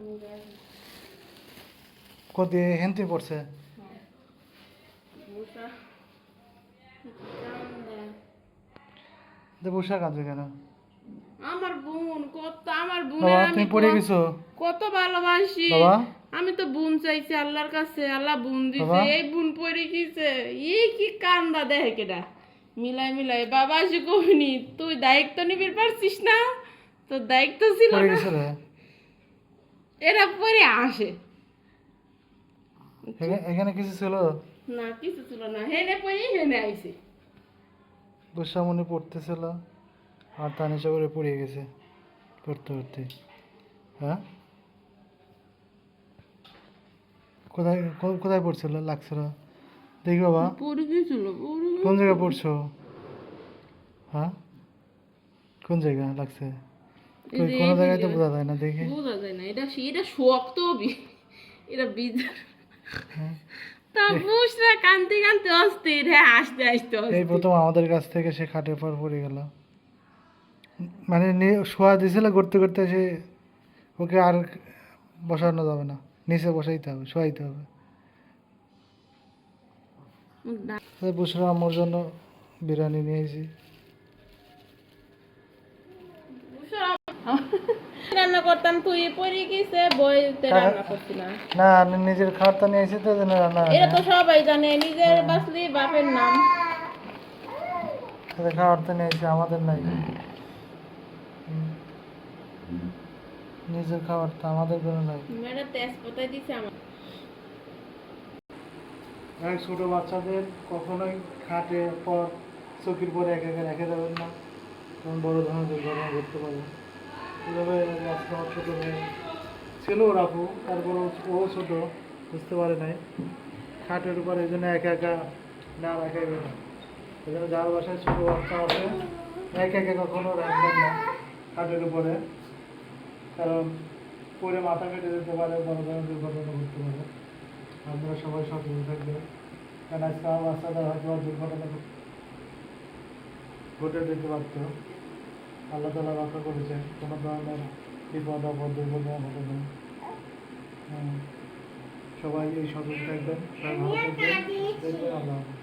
আমি কত হেনতে পড়ছে? বুসা। কাঁদছে কেন? আমার বোন কত আমার বোন তুমি পড়ে গেছো? কত ভালোবাসি। বাবা। আমি তো বোন চাইছি আল্লাহর কাছে আল্লাহ বোন দিছে এই বোন পড়ে গেছে। এই কি কান্দা দেখে কেডা। মিলাই মিলাই বাবা আসে কহিনি তুই দায়িত্ব নিবির পারছিস না? তো দায়িত্ব ছিল না? এরা পরে আসে। এখানে কিছু ছিল? না কিছু ছিল না। হেনে পরে হেনে আইছে। বসা মনে পড়তেছিল আর তা নিচে করে পড়ে গেছে পড়তে পড়তে। হ্যাঁ? কোথায় কোথায় পড়ছিল? লাগছিল? দেখি বাবা। কোন জায়গায় পড়ছো? হ্যাঁ? কোন জায়গা লাগছে? কোনো জায়গায় তো বোঝা যায় না দেখি। বোঝা যায় না। এটা এটা শক্ত এটা বীজ হ্যাঁ। তা বুঝরা কানতে কানতে অস্থির হ্যাঁ আসতে আসতে এই প্রথম আমাদের কাছ থেকে সে খাটের পর পড়ে গেল। মানে শোয়া দিয়েছিল করতে করতে সে ওকে আর বসানো যাবে না। নিচে বসাইতে হবে শোয়াইতে হবে। বুসরা আমার জন্য বিরিয়ানি নিয়ে রান্না করতাম তুই পরে গেছে বইতে রান্না করছি না না আমি নিজের নিয়ে এসেছি তো জন্য রান্না এটা তো সবাই জানে নিজের বাসলি বাপের নাম। খাবারটা নিয়ে এসেছি আমাদের নাই। নিজের খাবারটা আমাদের জন্য নাই। তেজপাতা দিছে আমার। ছোট বাচ্চাদের কখনোই খাটে পর চকির পরে একা একা রেখে দেবেন না। কারণ বড় ধরনের দুর্ঘটনা ঘটতে পারে। এভাবে আজকে আমার ছোটো মেয়ে? ছিল ওর আপু, তারপর ও ছোটো, বুঝতে পারে নাই। খাটের উপরে এই জন্য একা একা না রাখাই না। এই জন্য যার বাসায় ছোটো বাচ্চা আছে, একা একা কখনো রাখবেন না খাটের উপরে। কারণ পরে মাথা কেটে যেতে পারে, বড় ধরনের দুর্ঘটনা ঘটতে পারে। আপনারা সবাই সচেতন থাকবেন। কারণ আজকে আমার বাচ্চাদের হয়তো দুর্ঘটনা ঘট- ঘটে যেতে পারত। আল্লাহ তালা রক্ষা করেছে, কোনো ধরনের বিপদ, আপদ দুর্ঘটনা ঘটে না। হ্যাঁ। সবাই এই সচেতন থাকবেন। সবাই ভালো।